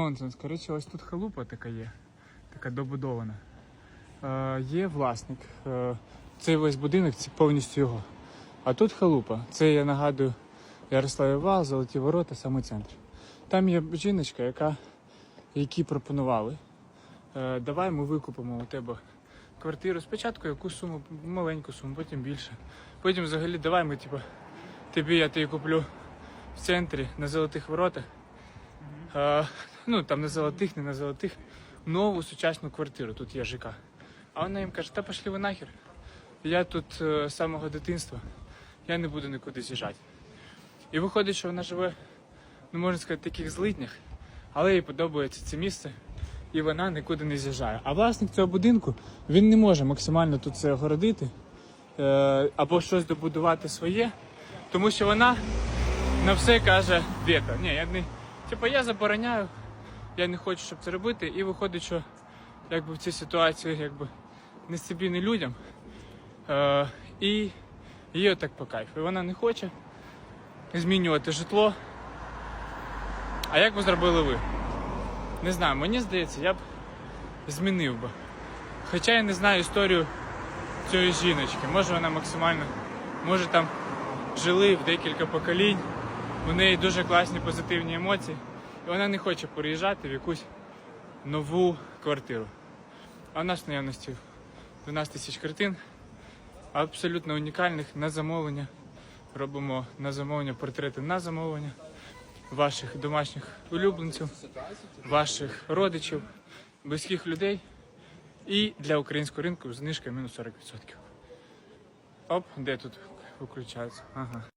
Нонсенс. Коротше, ось тут халупа така є, така добудована. Е, є власник. Е, цей весь будинок це повністю його. А тут халупа. Це я нагадую Ярославі Вал, Золоті Ворота, саме центр. Там є жіночка, яка, які пропонували. Е, давай ми викупимо у тебе квартиру. Спочатку яку суму, маленьку суму, потім більше. Потім взагалі давай ми, типу, тобі я тобі куплю в центрі на золотих воротах. Е, ну там на золотих, не на золотих, нову сучасну квартиру. Тут є ЖК. А вона їм каже, та пошли ви нахер. Я тут е, з самого дитинства, я не буду нікуди з'їжджати. І виходить, що вона живе, ну можна сказати, в таких злиднях, але їй подобається це місце, і вона нікуди не з'їжджає. А власник цього будинку він не може максимально тут це огородити е, або щось добудувати своє, тому що вона на все каже вето. Ні, я не. Типу, я забороняю, я не хочу, щоб це робити, і виходить, що якби в цій ситуації якби не собі, не людям. Е, і їй отак по кайфу. І вона не хоче змінювати житло. А як би зробили ви? Не знаю, мені здається, я б змінив би. Хоча я не знаю історію цієї жіночки. Може вона максимально, може там жили в декілька поколінь, у неї дуже класні позитивні емоції, і вона не хоче переїжджати в якусь нову квартиру. А в нас наявності 12 тисяч картин, абсолютно унікальних на замовлення. Робимо на замовлення портрети на замовлення ваших домашніх улюбленців, ваших родичів, близьких людей. І для українського ринку знижка мінус 40%. Оп, де тут виключається? Ага.